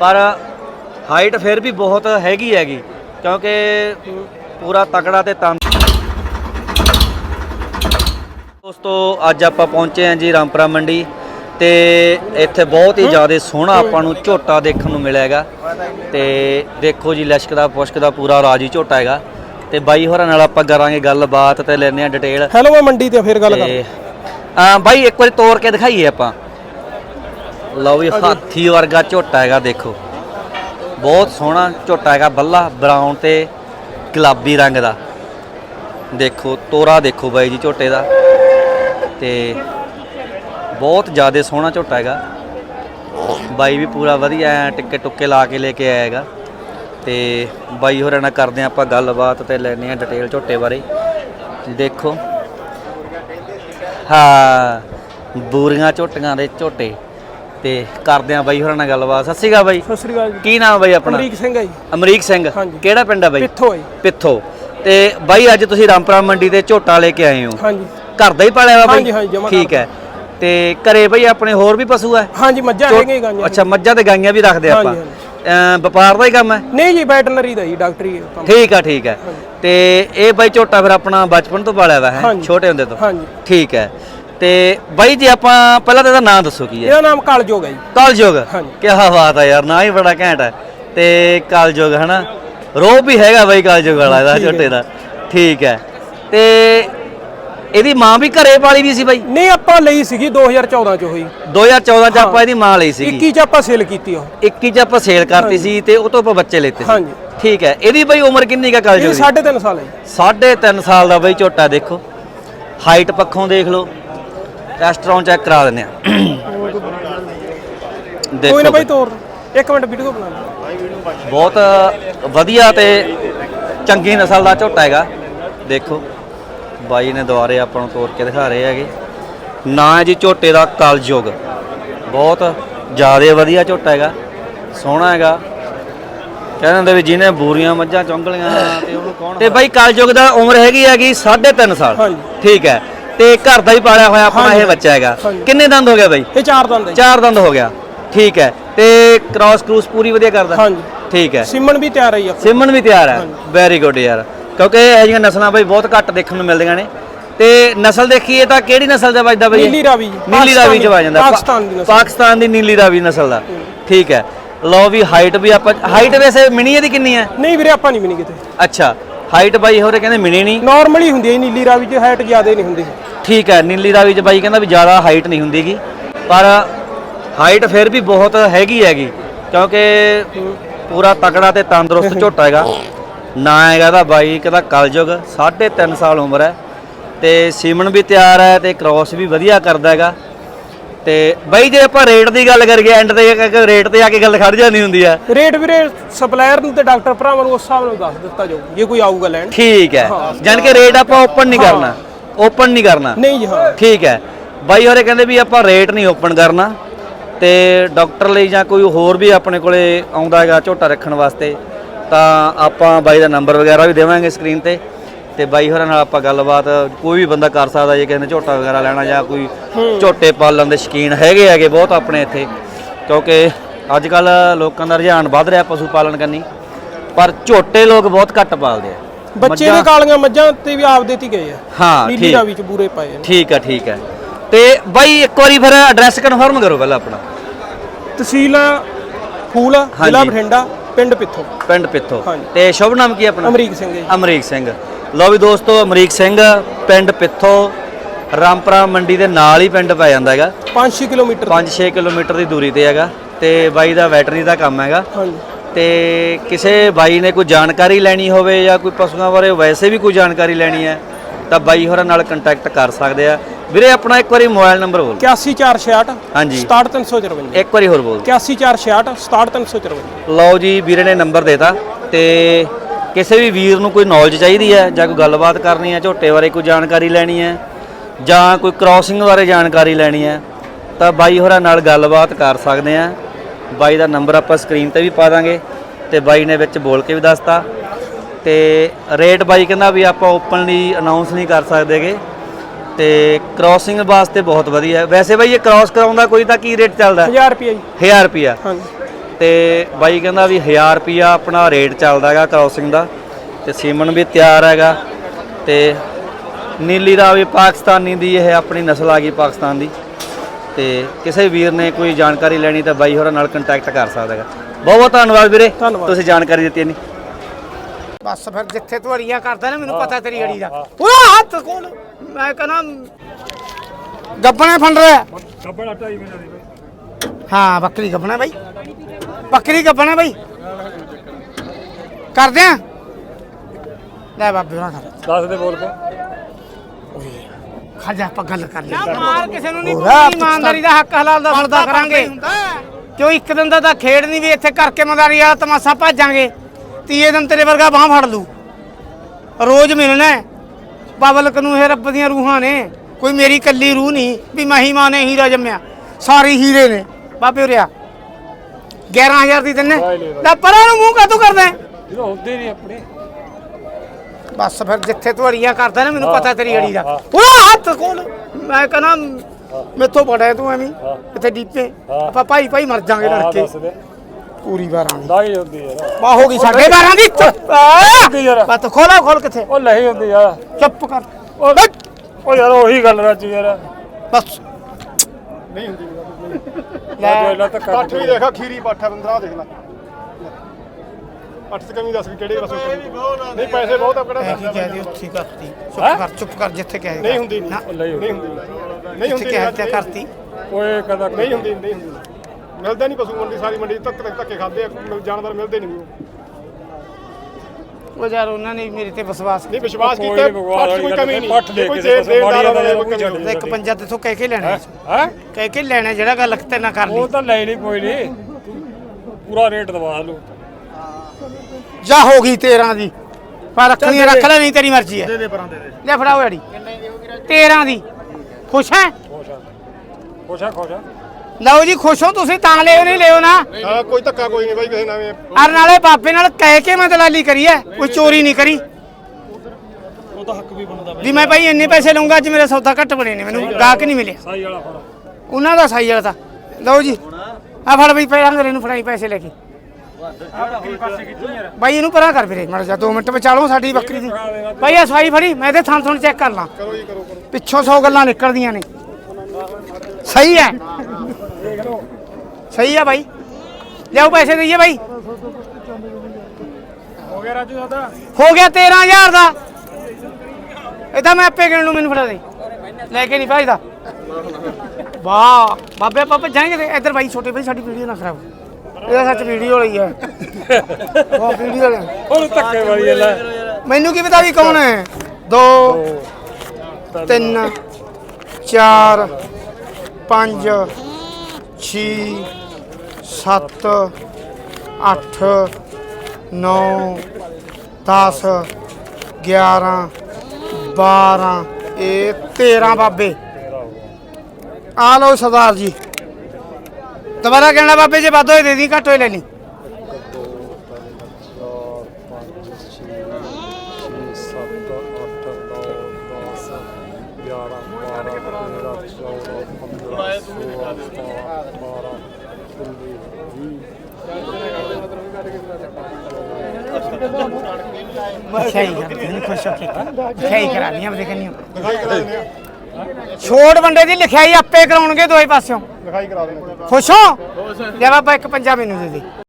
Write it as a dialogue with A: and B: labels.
A: ਪਰ ਹਾਈਟ ਫਿਰ ਵੀ ਬਹੁਤ ਹੈਗੀ ਹੈਗੀ ਕਿਉਂਕਿ ਪੂਰਾ ਤਕੜਾ ਤੇ ਤੰਦ ਦੋਸਤੋ ਅੱਜ ਆਪਾਂ ਪਹੁੰਚੇ ਹਾਂ ਜੀ ਰਾਮਪੁਰਾ ਮੰਡੀ ਤੇ ਇੱਥੇ ਬਹੁਤ ਹੀ ਜ਼ਿਆਦਾ ਸੋਹਣਾ ਆਪਾਂ ਨੂੰ ਝੋਟਾ ਦੇਖਣ ਨੂੰ ਮਿਲਿਆ ਹੈਗਾ। ਤੇ ਦੇਖੋ ਜੀ ਲਿਸ਼ਕ ਦਾ ਪੁਸ਼ਕ ਦਾ ਪੂਰਾ ਰਾਜੀ ਝੋਟਾ ਹੈਗਾ। ਤੇ ਬਾਈ ਹੋਰਾਂ ਨਾਲ ਆਪਾਂ ਕਰਾਂਗੇ ਗੱਲਬਾਤ ਤੇ ਲੈਣੇ ਆ ਡਿਟੇਲ
B: ਹੈਲੋ ਮੈਂ ਮੰਡੀ ਤੇ ਫਿਰ ਗੱਲ ਕਰ।
A: ਤੇ ਆ ਬਾਈ ਇੱਕ ਵਾਰੀ ਤੋੜ ਕੇ ਦਿਖਾਈਏ ਆਪਾਂ। ਲਓ ਵੀ ਹਾਥੀ ਵਰਗਾ ਝੋਟਾ ਹੈਗਾ ਦੇਖੋ। ਬਹੁਤ ਸੋਹਣਾ ਝੋਟਾ ਹੈਗਾ ਬੱਲਾ ਬਰਾਊਨ ਤੇ ਗੁਲਾਬੀ ਰੰਗ ਦਾ। ਦੇਖੋ ਤੋਰਾ ਦੇਖੋ ਬਾਈ ਜੀ ਝੋਟੇ ਦਾ। ਤੇ ਬਹੁਤ ਜ਼ਿਆਦਾ ਸੋਹਣਾ ਝੋਟਾ ਹੈਗਾ। ਬਾਈ ਵੀ ਪੂਰਾ ਵਧੀਆ ਐ ਟਿੱਕੇ ਟੁੱਕੇ ਲਾ ਕੇ ਲੈ ਕੇ ਆਇਆ ਹੈਗਾ। ਤੇ ਬਾਈ ਹੋਰਾਂ ਨਾਲ ਕਰਦੇ ਆਪਾਂ ਗੱਲਬਾਤ ਤੇ ਲੈਣੇ ਆ ਡਿਟੇਲ ਝੋਟੇ ਬਾਰੇ। ਦੇਖੋ। ਹਾਂ ਬੂਰੀਆਂ ਝੋਟੀਆਂ ਦੇ ਝੋਟੇ। ਤੇ ਕਰਦੇ ਆ ਬਾਈ ਹੋਰਾਂ ਨਾਲ ਗੱਲਬਾਤ। ਸਤਿ ਸ਼੍ਰੀ ਅਕਾਲ ਬਾਈ।
B: ਸਤਿ ਸ੍ਰੀ ਅਕਾਲ ਜੀ।
A: ਕੀ ਨਾਮ ਬਾਈ ਆਪਣਾ?
B: ਅਮਰੀਕ ਸਿੰਘ ਹੈ ਜੀ।
A: ਅਮਰੀਕ ਸਿੰਘ।
B: ਹਾਂਜੀ।
A: ਕਿਹੜਾ ਪਿੰਡ ਆ ਬਾਈ?
B: ਪਿੱਥੋਂ ਹੈ ਜੀ।
A: ਪਿੱਥੋ। ਤੇ ਬਾਈ ਅੱਜ ਤੁਸੀਂ ਰਾਮਪੁਰਾ ਮੰਡੀ ਤੇ ਝੋਟਾ ਲੈ ਕੇ ਆਏ ਹੋ।
B: ਹਾਂਜੀ।
A: ਘਰ ਦਾ ਹੀ ਪਾਲਿਆ ਵਾ ਬਾਈ?
B: ਹਾਂਜੀ, ਹਾਂਜੀ, ਜਮਾਂ
A: ਠੀਕ
B: ਘਰ
A: ਹੈ। ਤੇ ਘਰੇ ਬਾਈ ਆਪਣੇ ਹੋਰ ਵੀ ਪਸ਼ੂ ਹੈ
B: ਹਾਂਜੀ ਮੱਝਾਂ ਹੈਗੀਆਂ ਗਾਈਆਂ।
A: ਅੱਛਾ ਮੱਝਾਂ ਤੇ ਗਾਈਆਂ ਵੀ ਰੱਖਦੇ ਆਪਾਂ।
B: ਹਾਂਜੀ,
A: ਅਮ ਵਪਾਰ ਦਾ ਹੀ ਕੰਮ ਹੈ?
B: ਨਹੀਂ ਜੀ ਵੈਟਰਨਰੀ ਦਾ ਜੀ ਡਾਕਟਰੀ ਕੰਮ।
A: ਠੀਕ ਆ ਠੀਕ ਹੈ। ਤੇ ਇਹ ਬਾਈ ਝੋਟਾ ਫਿਰ ਆਪਣਾ ਬਚਪਨ ਤੋਂ ਪਾਲਿਆ ਵਾ ਹੈ?
B: ਹਾਂਜੀ।
A: ਛੋਟੇ ਹੁੰਦੇ ਤੋਂ।
B: ਹਾਂਜੀ।
A: ਠੀਕ ਹੈ। ਤੇ ਬਾਈ ਜੀ ਆਪਾਂ ਪਹਿਲਾਂ ਤਾਂ ਇਹਦਾ ਨਾਮ ਦੱਸੋ ਕੀ ਹੈ?
B: ਇਹਦਾ ਨਾਮ ਕਾਲਜੋਗ ਹੈ ਜੀ।
A: ਕਲਯੁਗ
B: ਹਾਂਜੀ।
A: ਕੀ ਬਾਤ ਹੈ ਯਾਰ ਨਾ ਹੀ ਬੜਾ ਘੈਂਟ ਹੈ। ਤੇ ਕਲਯੁਗ ਹਨਾ ਰੋਹ ਵੀ ਹੈਗਾ ਬਾਈ ਕਲਯੁਗ ਵਾਲਾ ਇਹਦਾ
B: ਠੀਕ ਹੈ।
A: ਝੋਟੇ ਦਾ। ਠੀਕ ਹੈ। ਤੇ ਇਹਦੀ ਮਾਂ ਵੀ ਘਰੇ ਪਾਲੀ ਵੀ ਸੀ ਬਾਈ?
B: ਨਹੀਂ ਆਪਾਂ ਲਈ ਸੀਗੀ 2014 ਚ ਹੋਈ
A: 2014 ਚ ਆਪਾਂ ਇਹਦੀ ਮਾਂ ਲਈ ਸੀਗੀ।
B: 21 ਚ ਆਪਾਂ ਸੇਲ ਕੀਤੀ ਉਹ।
A: 21 ਚ ਆਪਾਂ ਸੇਲ ਕਰਤੀ ਸੀ ਤੇ ਉਹ ਤੋਂ ਆਪਾਂ ਬੱਚੇ ਲੈਤੇ ਸੀ।
B: ਹਾਂਜੀ।
A: ਠੀਕ ਹੈ। ਇਹਦੀ ਬਾਈ ਉਮਰ ਕਿੰਨੀ ਕਾ
B: ਇਹ
A: ਕਲਯੁਗ ਦੀ?
B: 3.5 ਸਾਲ ਹੈ ਜੀ।
A: ਸਾਢੇ ਤਿੰਨ ਸਾਲ ਦਾ ਬਾਈ ਝੋਟਾ ਦੇਖੋ। ਹਾਈਟ ਪੱਖੋਂ ਦੇਖ ਲਓ। ਟੈਸਟਰੋਨ ਚੈੱਕ ਕਰਾ ਦਿੰਦੇ ਆ।
B: ਕੋਈ ਨਾ ਬਾਈ ਤੋਰ ਦਿਓ। ਇੱਕ ਮਿੰਟ ਵੀਡੀਓ ਬਣਾ ਲਓ
A: ਬਹੁਤ ਵਧੀਆ ਤੇ ਚੰਗੀ ਨਸਲ ਦਾ ਝੋਟਾ ਹੈਗਾ। ਦੇਖੋ ਬਾਈ ਨੇ ਦੁਆਰੇ ਆਪਾਂ ਨੂੰ ਤੋੜ ਕੇ ਦਿਖਾ ਰਹੇ ਹੈਗੇ। ਨਾਂ ਹੈ ਜੀ ਝੋਟੇ ਦਾ ਕਲਯੁਗ। ਬਹੁਤ ਜ਼ਿਆਦਾ ਵਧੀਆ ਝੋਟਾ ਹੈਗਾ। ਸੋਹਣਾ ਹੈਗਾ। ਕਹਿੰਦੇ ਹੁੰਦੇ ਵੀ ਜਿਹਨੇ ਬੂਰੀਆਂ ਮੱਝਾਂ ਚੁੰਗਲੀਆਂ ਤੇ ਉਹਨੂੰ ਕੌਣ ਤੇ ਬਾਈ ਕਲਯੁਗ ਦਾ ਉਮਰ ਹੈਗੀ ਹੈਗੀ 3.5 ਸਾਲ।
B: ਹਾਂਜੀ।
A: ਠੀਕ ਹੈ। ਤੇ ਘਰ ਦਾ ਹੀ ਪਾਲਿਆ ਹੋਇਆ ਆਪਣਾ। ਇਹ ਬੱਚਾ ਹੈਗਾ। ਕਿੰਨੇ ਦੰਦ ਹੋ ਗਿਆ ਬਾਈ?
B: ਇਹ ਚਾਰ ਦੰਦ ਹੈ
A: ਚਾਰ ਦੰਦ ਹੋ ਗਿਆ। ਠੀਕ ਹੈ। ਤੇ ਕ੍ਰਾਸ ਕਰੂਸ ਪੂਰੀ ਵਧੀਆ ਕਰਦਾ?
B: ਹਾਂਜੀ।
A: ਠੀਕ ਹੈ।
B: ਸਿਮਨ ਵੀ ਤਿਆਰ ਹੈ ਜੀ
A: ਸਿਮਨ ਵੀ ਤਿਆਰ ਹੈ। ਵੈਰੀ ਗੁੱਡ ਯਾਰ। ਕਿਉਂਕਿ ਇਹ ਜਿਹੀਆਂ ਨਸਲਾਂ ਬਈ ਬਹੁਤ ਘੱਟ ਦੇਖਣ ਨੂੰ ਮਿਲਦੀਆਂ ਨੇ। ਤੇ ਨਸਲ ਦੇਖੀਏ ਤਾਂ ਕਿਹੜੀ ਨਸਲ ਦਾ ਵੱਜਦਾ ਬਈ?
B: ਨੀਲੀ ਰਾਵੀ।
A: ਨੀਲੀ ਰਾਵੀ ਚ ਜਾਂਦਾ। ਪਾ-
B: ਪਾਕਿਸਤਾਨ ਦੀ ਨਸਲ।
A: ਪਾਕਿਸਤਾਨ ਦੀ ਨੀਲੀ ਰਾਵੀ ਨਸਲ ਦਾ। ਠੀਕ ਹੈ। ਲਓ ਵੀ ਹਾਈਟ ਵੀ ਆਪਾਂ ਹਾਈਟ ਵੈਸੇ ਮਿਨੀ ਇਹਦੀ ਕਿੰਨੀ ਹੈ?
B: ਨਹੀਂ ਵੀਰੇ ਆਪਾਂ ਨਹੀਂ ਮਿਨੀ ਕਿਤੇ।
A: ਅੱਛਾ। ਹਾਈਟ ਬਾਈ ਹੋਰੇ ਕਹਿੰਦੇ ਮਿਨੀ ਨਹੀਂ।
B: ਨਾਰਮਲੀ ਹੁੰਦੀ ਹੈ ਨੀਲੀ ਰਾਵੀ ਚ ਹਾਈਟ ਜ਼ਿਆਦਾ ਨਹੀਂ ਹੁੰਦੀ
A: ਠੀਕ ਹੈ ਨੀਲੀ ਰਾਵੀ ਚ ਬਾਈ ਕਹਿੰਦਾ ਵੀ ਜ਼ਿਆਦਾ ਹਾਈਟ ਨਹੀਂ ਹੁੰਦੀਗੀ ਪਰ ਹਾਈਟ ਫਿਰ ਵੀ ਬਹੁਤ ਹੈਗੀ ਹੈਗੀ ਕਿਉਂਕਿ ਪੂਰਾ ਤਕੜਾ ਤੇ ਤੰਦਰੁਸਤ ਝੋਟਾ ਹੈਗਾ। ਨਾ ਹੈਗਾ ਦਾ ਬਾਈ ਕਹਿੰਦਾ ਕਲਯੁਗ 3.5 ਸਾਲ ਉਮਰ ਹੈ। ਤੇ ਸੀਮਨ ਵੀ ਤਿਆਰ ਹੈ ਤੇ ਕ੍ਰਾਸ ਵੀ ਵਧੀਆ ਕਰਦਾ ਹੈਗਾ। ਤੇ ਬਾਈ ਜੇ ਆਪਾਂ ਰੇਟ ਦੀ ਗੱਲ ਕਰੀਏ ਐਂਡ ਤੇ ਰੇਟ ਤੇ ਆ ਕੇ ਗੱਲ ਖੜ ਜਾਂਦੀ ਹੁੰਦੀ ਆ।
B: ਰੇਟ ਵੀਰੇ ਸਪਲਾਇਰ ਨੂੰ ਤੇ ਡਾਕਟਰ ਭਰਾਵਾਂ ਨੂੰ ਉਸ ਹਿਸਾਬ ਨਾਲ ਦੱਸ ਦਿੱਤਾ ਜਾਊ ਜੇ ਕੋਈ ਆਊਗਾ ਲੈਣ।
A: ਠੀਕ ਹੈ। ਜਾਨ ਕਿ ਰੇਟ ਆਪਾਂ ਓਪਨ ਨਹੀਂ ਕਰਨਾ। ਓਪਨ ਨਹੀਂ ਕਰਨਾ।
B: ਨਹੀਂ ਜੀ ਹਾਂ।
A: ਠੀਕ ਹੈ। ਬਾਈ ਹੋਰੇ ਕਹਿੰਦੇ ਵੀ ਆਪਾਂ ਰੇਟ ਨਹੀਂ ਓਪਨ ਕਰਨਾ। ਤੇ ਡਾਕਟਰ ਲਈ ਜਾਂ ਕੋਈ ਹੋਰ ਵੀ ਆਪਣੇ ਕੋਲੇ ਆਉਂਦਾ ਹੈਗਾ ਝੋਟਾ ਰੱਖਣ ਵਾਸਤੇ ਤਾਂ ਆਪਾਂ ਬਾਈ ਦਾ ਨੰਬਰ ਵਗੈਰਾ ਵੀ ਦੇਵਾਂਗੇ ਸਕਰੀਨ ਤੇ। ਤੇ ਬਾਈ ਹੋਰਾਂ ਨਾਲ ਆਪਾਂ ਗੱਲਬਾਤ ਕੋਈ ਵੀ ਬੰਦਾ ਕਰ ਸਕਦਾ ਜੇ ਕਿਸੇ ਨੇ ਝੋਟਾ ਵਗੈਰਾ ਲੈਣਾ ਜਾਂ ਕੋਈ ਝੋਟੇ ਪਾਲਣ ਦੇ ਸ਼ੌਕੀਨ ਹੈਗੇ ਹੈਗੇ ਬਹੁਤ ਆਪਣੇ ਇੱਥੇ। ਕਿਉਂਕਿ ਅੱਜ ਕੱਲ ਲੋਕਾਂ ਦਾ ਰੁਝਾਨ ਵੱਧ ਰਿਹਾ ਪਸ਼ੂ ਪਾਲਣ ਕਰਨੀ ਪਰ ਝੋਟੇ ਲੋਕ ਬਹੁਤ ਘੱਟ ਪਾਲਦੇ ਆ।
B: ਬੱਚੇ ਦੇ ਕਾਲੀਆਂ ਮੱਝਾਂ ਤੇ ਵੀ ਆਪ ਦੇਤੀ ਗਏ ਆ।
A: ਹਾਂ
B: ਨੀਲੀ
A: ਠੀਕ।
B: ਰਾਵੀ ਚ ਬੂਰੇ ਪਏ ਨੇ।
A: ਠੀਕ ਹੈ ਠੀਕ ਹੈ ਤੇ ਬਾਈ ਇੱਕ ਵਾਰੀ ਫਿਰ ਐਡਰੈਸ ਕਨਫਰਮ ਕਰੋ ਪਹਿਲਾਂ ਆਪਣਾ।
B: ਤਹਿਸੀਲ ਫੂਲ ਜ਼ਿਲ੍ਹਾ। ਬਠਿੰਡਾ ਪਿੰਡ ਪਿੱਥੋਂ।
A: ਪਿੰਡ ਪਿੱਥੋ। ਤੇ ਸ਼ੁਭ ਨਾਮ ਕੀ ਆਪਣਾ?
B: ਅਮਰੀਕ ਸਿੰਘ ਜੀ।
A: ਅਮਰੀਕ ਸਿੰਘ। ਲਓ ਵੀ ਦੋਸਤੋ ਅਮਰੀਕ ਸਿੰਘ ਪਿੰਡ ਪਿੱਥੋ ਰਾਮਪੁਰਾ ਮੰਡੀ ਦੇ ਨਾਲ ਹੀ ਪਿੰਡ ਪੈ ਜਾਂਦਾ ਹੈਗਾ।
B: 5-6 ਕਿਲੋਮੀਟਰ।
A: 5-6 ਕਿਲੋਮੀਟਰ ਦੀ ਦੂਰੀ ਤੇ ਹੈਗਾ ਤੇ ਬਾਈ ਦਾ ਵੈਟਰਨੀ ਦਾ ਕੰਮ ਹੈਗਾ।
B: ਹਾਂਜੀ।
A: ਤੇ ਕਿਸੇ ਬਾਈ ਨੇ ਕੋਈ ਜਾਣਕਾਰੀ ਲੈਣੀ ਹੋਵੇ ਜਾਂ ਕੋਈ ਪਸ਼ੂਆਂ ਬਾਰੇ ਵੈਸੇ ਵੀ ਕੋਈ ਜਾਣਕਾਰੀ ਲੈਣੀ ਹੈ ਤਾਂ ਬਾਈ ਹੋਰਾਂ ਨਾਲ ਕੰਟੈਕਟ ਕਰ ਸਕਦੇ ਆ। ਵੀਰੇ ਆਪਣਾ ਇੱਕ ਵਾਰੀ ਮੋਬਾਈਲ ਨੰਬਰ ਬੋਲ।
B: 81466
A: ਹਾਂਜੀ।
B: 67354
A: ਇੱਕ ਵਾਰੀ ਹੋਰ ਬੋਲ।
B: 81466 67354
A: ਲਓ ਜੀ ਵੀਰੇ ਨੇ ਨੰਬਰ ਦੇਤਾ ਤੇ ਕਿਸੇ ਵੀ ਵੀਰ ਨੂੰ ਕੋਈ ਨੌਲੇਜ ਚਾਹੀਦੀ ਹੈ ਜਾਂ ਕੋਈ ਗੱਲਬਾਤ ਕਰਨੀ ਹੈ ਝੋਟੇ ਬਾਰੇ ਕੋਈ ਜਾਣਕਾਰੀ ਲੈਣੀ ਹੈ ਜਾਂ ਕੋਈ ਕ੍ਰਾਸਿੰਗ ਬਾਰੇ ਜਾਣਕਾਰੀ ਲੈਣੀ ਹੈ ਤਾਂ ਬਾਈ ਹੋਰਾਂ ਨਾਲ ਗੱਲਬਾਤ ਕਰ ਸਕਦੇ ਆ ਬਾਈ ਦਾ ਨੰਬਰ ਆਪਾਂ ਸਕਰੀਨ ਤੇ ਵੀ ਪਾ ਦਾਂਗੇ ਤੇ ਬਾਈ ਨੇ ਵਿੱਚ ਬੋਲ ਕੇ ਵੀ ਦੱਸਤਾ। ਤੇ ਰੇਟ ਬਾਈ ਕਹਿੰਦਾ ਵੀ ਆਪਾਂ ਓਪਨਲੀ ਅਨਾਉਂਸ ਨਹੀਂ ਕਰ ਸਕਦੇਗੇ ਤੇ ਕ੍ਰਾਸਿੰਗ ਵਾਸਤੇ ਬਹੁਤ ਵਧੀਆ ਵੈਸੇ ਬਾਈ ਇਹ ਕ੍ਰਾਸ ਕਰਾਉਂਦਾ ਕੋਈ ਤਾਂ ਕੀ ਰੇਟ ਚੱਲਦਾ?
B: 1000 ਰੁਪਏ ਜੀ।
A: 1000 ਰੁਪਿਆ
B: ਹਾਂਜੀ।
A: ਤੇ ਬਾਈ ਕਹਿੰਦਾ ਵੀ 1000 ਰੁਪਿਆ ਆਪਣਾ ਰੇਟ ਚੱਲਦਾ ਹੈਗਾ ਕ੍ਰਾਸਿੰਗ ਦਾ ਤੇ ਸੀਮਨ ਵੀ ਤਿਆਰ ਹੈਗਾ ਤੇ ਨੀਲੀ ਦਾ ਵੀ ਪਾਕਿਸਤਾਨੀ ਦੀ ਇਹ ਆਪਣੀ ਨਸਲ ਆ ਗਈ ਪਾਕਿਸਤਾਨ ਦੀ ਤੇ ਕਿਸੇ ਵੀਰ ਨੇ ਕੋਈ ਜਾਣਕਾਰੀ ਲੈਣੀ ਤਾਂ ਬਾਈ ਹੋਰਾਂ ਨਾਲ ਕੰਟੈਕਟ ਕਰ ਸਕਦਾ ਹੈਗਾ। ਬਹੁਤ ਬਹੁਤ ਧੰਨਵਾਦ ਵੀਰੇ। ਤੁਸੀਂ ਜਾਣਕਾਰੀ ਦਿੱਤੀ ਇੰਨੀ।
C: ਬਸ ਫਿਰ ਜਿੱਥੇ ਤੂੰ ਅੜੀਆਂ ਕਰਦਾ ਨਾ ਮੈਨੂੰ ਪਤਾ ਤੇਰੀ ਅੜੀ ਦਾ। ਉਹਦਾ ਹੱਥ ਕੋਲ ਮੈਂ ਕਹਿੰਦਾ ਗੱਬਣੇ ਫੰਡ। ਰਿਹਾ
D: ਕੱਪੜਾ ਢਾਈ ਮਹੀਨੇ ਦੀ ਬਈ।
C: ਹਾਂ ਬੱਕਰੀ ਗੱਬਣਾ ਬਾਈ। ਬੱਕਰੀ ਗੱਬਣਾ ਬਾਈ। ਕਰਦੇ ਆ? ਲੈ ਬਾਬੇ ਉਹਨਾਂ ਕਰ
D: ਦੱਸ ਦੇ ਬੋਲ ਕੇ।
C: ਖੜ ਜਾ ਆਪਾਂ ਗੱਲ ਕਰ ਲਈ ਮਾਰ ਕਿਸੇ ਨੂੰ ਨਹੀਂ ਕੋਈ ਇਮਾਨਦਾਰੀ ਦਾ ਹੱਕ ਹਲਾਲ ਦਾ ਸੌਦਾ ਕਰਾਂਗੇ। ਕਿਉਂ ਇੱਕ ਦਿਨ ਦਾ ਤਾਂ ਖੇਡ ਨਹੀਂ ਵੀ ਇੱਥੇ ਕਰਕੇ ਮਦਾਰੀ ਵਾਲਾ ਤਮਾਸ਼ਾ ਭਾਜਾਂਗੇ। ਤੀਏ ਦਿਨ ਤੇਰੇ ਵਰਗਾ ਬਾਹ ਫੜ ਲੂ ਰੋਜ਼ ਮਿਲਣਾ ਹੈ। ਪਬਲਿਕ ਨੂੰ ਇਹ ਰੱਬ ਦੀਆਂ ਰੂਹਾਂ ਨੇ। ਕੋਈ ਮੇਰੀ ਕੱਲੀ ਰੂਹ ਨਹੀਂ ਵੀ ਮਹੀ ਮਾਂ ਨੇ ਹੀਰਾ ਜੰਮਿਆ। ਸਾਰੇ ਹੀਰੇ ਨੇ। ਬਾਬੇ ਉਰਿਆ 11000 ਦੀ ਦਿੰਨੇ। ਲੈ ਪਰਾਂ ਨੂੰ ਮੂੰਹ ਕਾਤੋਂ ਕਰਦਾ?
D: ਜਦੋਂ ਹੁੰਦੇ ਨਹੀਂ ਆਪਣੇ।
C: ਬਸ ਫਿਰ ਜਿੱਥੇ ਤੂੰ ਅੜੀਆਂ ਕਰਦਾ ਨਾ ਮੈਨੂੰ ਪਤਾ ਤੇਰੀ ਅੜੀ ਦਾ। ਉਹਦਾ ਹੱਥ ਕੋਲ ਮੈਂ ਕਹਿੰਦਾ ਮੈਥੋਂ ਬੜਾ ਤੂੰ ਐਵੇਂ। ਇੱਥੇ ਡੀਪੇ। ਆਪਾਂ ਭਾਈ ਭਾਈ ਮਰ ਜਾਾਂਗੇ ਲੜਕੇ। ਪੂਰੀ 12 ਦੀ।
D: ਦਾਈ ਹੁੰਦੀ ਯਾਰ
C: ਬਾ ਹੋ ਗਈ ਸਾਡੇ 12 ਦੀ। ਚੁੱਪ
D: ਹੁੰਦੀ ਯਾਰ
C: ਖੋਲਾ ਖੋਲ ਕਿੱਥੇ?
D: ਉਹ ਨਹੀਂ ਹੁੰਦੀ ਯਾਰ
C: ਚੁੱਪ ਕਰ।
D: ਉਹ ਯਾਰ ਉਹੀ ਗੱਲ ਰਾਜੂ ਯਾਰ।
C: ਬਸ।
E: ਨਹੀਂ ਹੁੰਦੀ।
C: ਲੈ।
D: ਰਾਜੂ ਇਹਨਾਂ ਧੱਕਾ
E: ਪੱਠ ਵੀ ਦੇਖਾ ਖੀਰੀ ਪੱਠ ਆ ਬੰਦਰਾ ਦੇਖ ਲੈ। ਪੱਠ ਤੇ ਕਮੀ ਦੱਸ ਵੀ ਕਿਹੜੇ ਪਾਸੋਂ ਕਮੀ ਨਹੀਂ ਪੈਸੇ ਬਹੁਤ ਆ ਕਿਹੜਾ
C: ਐ ਕੀ
E: ਦੱਸਿਆ
C: ਕਹਿ ਦਿਓ ਉੱਥੇ ਕਰਤੀ
D: ਹੈਂ?
C: ਚੁੱਪ ਕਰ ਚੁੱਪ ਕਰ ਜਿੱਥੇ ਕਹਿ
E: ਨਹੀਂ ਹੁੰਦੀ।
C: ਨਾ।
D: ਉਹ ਨਹੀਂ
E: ਨਹੀਂ
D: ਹੁੰਦੀ।
E: ਹੁੰਦੀ। ਨਹੀਂ
C: ਜਿੱਥੇ
E: ਹੁੰਦੀ
C: ਕਹਿ ਦਿੱਤਾ ਕਰਤੀ।
D: ਓਏ ਕਦਾ
E: ਨਹੀਂ ਹੁੰਦੀ ਨਹੀਂ ਹੁੰਦੀ। ਮਿਲਦਾ ਨਹੀਂ ਪਸ਼ੂ ਮੰਡੀ ਸਾਰੀ ਮੰਡੀ ਧੱਕੇ ਧੱਕੇ ਖਾਦੇ ਜਾਨਵਰ ਮਿਲਦੇ ਨਹੀਂ।
C: ਉਹ ਯਾਰ ਉਹਨਾਂ ਨੇ ਮੇਰੇ ਤੇ ਵਿਸ਼ਵਾਸ
E: ਨਹੀਂ ਵਿਸ਼ਵਾਸ ਕੀਤਾ ਪੱਠ ਕੋਈ ਕਮੀ ਨਹੀਂ
D: ਪੱਠ ਦੇ
E: ਕੋਈ
D: ਕਿਸੇ
E: ਦੇ-
D: ਪਾਸੋਂ
E: ਦੇਣਦਾਰ
D: ਮਾੜੀ
E: ਵਾਲੇ
D: ਕੋਈ
E: ਕਮੀ।
C: ਇੱਕ ਪੰਜਾ ਤੇ ਤੋਂ ਕਹਿ ਕੇ ਲੈਣਾ ਹੈ।
D: ਹੈ?
C: ਕਹਿ ਕੇ ਲੈਣਾ ਜਿਹੜਾ ਗੱਲ ਤੇ ਨਾ ਕਰ ਲਈ
D: ਉਹ ਤਾਂ ਲੈ ਨਹੀਂ ਕੋਈ ਨਹੀਂ। ਪੂਰਾ ਰੇਟ ਦਵਾ ਲਓ।
C: ਜਾ ਹੋ ਗਈ 13 ਦੀ। ਪਰ ਰੱਖਣੀ ਹੈ, ਰੱਖ ਲੈ ਨਹੀਂ ਤੇਰੀ ਮਰਜ਼ੀ ਹੈ।
E: ਦੇ ਦੇ ਪਰਾਂ ਦੇ ਦੇ।
C: ਲੈ ਫੜਾਓ ਅੜੀ 13 ਦੀ। ਖੁਸ਼ ਹੈ?
D: ਖੁਸ਼ ਆ ਖੁਸ਼ ਆ
C: ਲਓ ਜੀ ਖੁਸ਼ ਹੋ ਤੁਸੀਂ ਤਾਂ ਲਿਓ ਨਹੀਂ ਲਿਓ ਨਾ।
E: ਹਾਂ ਕੋਈ ਧੱਕਾ ਕੋਈ ਨਹੀਂ ਬਾਈ ਕਿਸੇ ਨਵੇਂ
C: ਅਰ ਨਾਲੇ ਬਾਬੇ ਨਾਲ ਕਹਿ ਕੇ ਮੈਂ ਦਲਾਲੀ ਕਰੀ ਹੈ ਕੋਈ ਚੋਰੀ ਨਹੀਂ ਕਰੀ।
E: ਉਹ ਤਾਂ ਹੱਕ ਵੀ ਬਣਦਾ
C: ਵੀ ਮੈਂ ਭਾਈ ਇੰਨੇ ਪੈਸੇ ਲਊਂਗਾ ਅੱਜ ਮੇਰੇ ਸੌਦਾ ਘੱਟ ਬਣੇ ਨੇ ਮੈਨੂੰ ਗਾਹਕ ਨਹੀਂ ਮਿਲਿਆ
D: ਸਾਈ ਵਾਲਾ ਫੜ।
C: ਉਹਨਾਂ ਦਾ ਸਾਈ ਵਾਲਾ ਤਾਂ। ਲਓ ਜੀ ਆ ਫੜ ਬਈ ਪਹਿਲਾਂ ਘਰੇ ਨੂੰ ਫੜਾਈ ਪੈਸੇ ਲੈ ਕੇ। ਬਾਈ ਇਹਨੂੰ ਪਰਾਂ ਕਰ ਵੀਰੇ ਮੜ ਜਾ 2 ਮਿੰਟ ਬਚਾ ਲਓ ਸਾਡੀ ਬੱਕਰੀ ਦੀ। ਭਾਈ ਆ ਸਵਾਈ ਫੜੀ ਮੈਂ ਤੇ ਥਾਂ ਥਾਂ ਚੈੱਕ ਕਰ ਲਾਂ।
E: ਕਰੋ ਜੀ ਕਰੋ ਕਰੋ
C: ਪਿੱਛੋਂ 100 ਗੱਲਾਂ ਨਿਕਲਦੀਆਂ ਨੇ। ਸਹੀ ਹੈ ਸਹੀ ਹੈ ਭਾਈ ਲਿਆਓ ਪੈਸੇ ਦਈਏ ਭਾਈ
D: ਹੋ ਗਿਆ ਰਾਜੂ ਦਾਦਾ
C: ਹੋ ਗਿਆ 13000 ਦਾ। ਇਹਦਾ ਮੈਂ ਆਪੇ ਗਿਣ ਲੂ ਮੈਨੂੰ ਫੜਾ ਦੇ। ਲੈ ਕੇ ਨਹੀਂ ਭਾਈਦਾ ਵਾਹ ਬਾਬੇ ਆਪਾਂ ਭੱਜਾਂਗੇ ਤੇ ਇੱਧਰ ਬਾਈ ਛੋਟੇ ਭਾਈ ਸਾਡੀ ਵੀਡੀਓ ਨਾ ਖਰਾਬ। ਇਹਦਾ ਸੱਚ ਵੀਡੀਓ ਲਈ ਹੈ ਉਹ ਵੀਡੀਓ ਵਾਲੇ
D: ਉਹ ਧੱਕੇ ਵਾਲੀ ਲੈ
C: ਮੈਨੂੰ ਕੀ ਪਤਾ ਵੀ ਕੌਣ ਹੈ? ਦੋ ਤਿੰਨ ਚਾਰ ਪੰਜ ਛੇ ਸੱਤ, ਅੱਠ, ਨੌ 10 11 12 ਇਹ 13 ਬਾਬੇ। ਆ ਲਓ ਸਰਦਾਰ ਜੀ। ਦੁਬਾਰਾ ਕਹਿਣਾ ਬਾਬੇ, ਜੇ ਵੱਧ ਹੋਏ ਦੇ ਦੀ ਘੱਟ ਹੋਏ ਲੈਣੀ ਲਈ ਸਹੀ ਕਰ ਖੁਸ਼ ਹੋ ਕੇ। ਸਹੀ ਕਰਾ ਲੀਆਂ ਦੇਖਣੀ
E: ਲਿਖਾਈ ਕਰਾ ਦਿੰਦੇ ਆ।
C: ਛੋੜ ਵੰਡੇ ਦੀ ਲਿਖਾਈ ਆਪੇ ਕਰਾਉਣਗੇ ਦੋਏ ਪਾਸਿਓਂ।
E: ਲਿਖਾਈ ਕਰਾ ਦਿੰਦੇ
C: ਖੁਸ਼ ਹੋ? ਜੇ ਬਾਬਾ ਇੱਕ ਪੰਜਾ ਮੈਨੂੰ ਦੇ ਦੇ।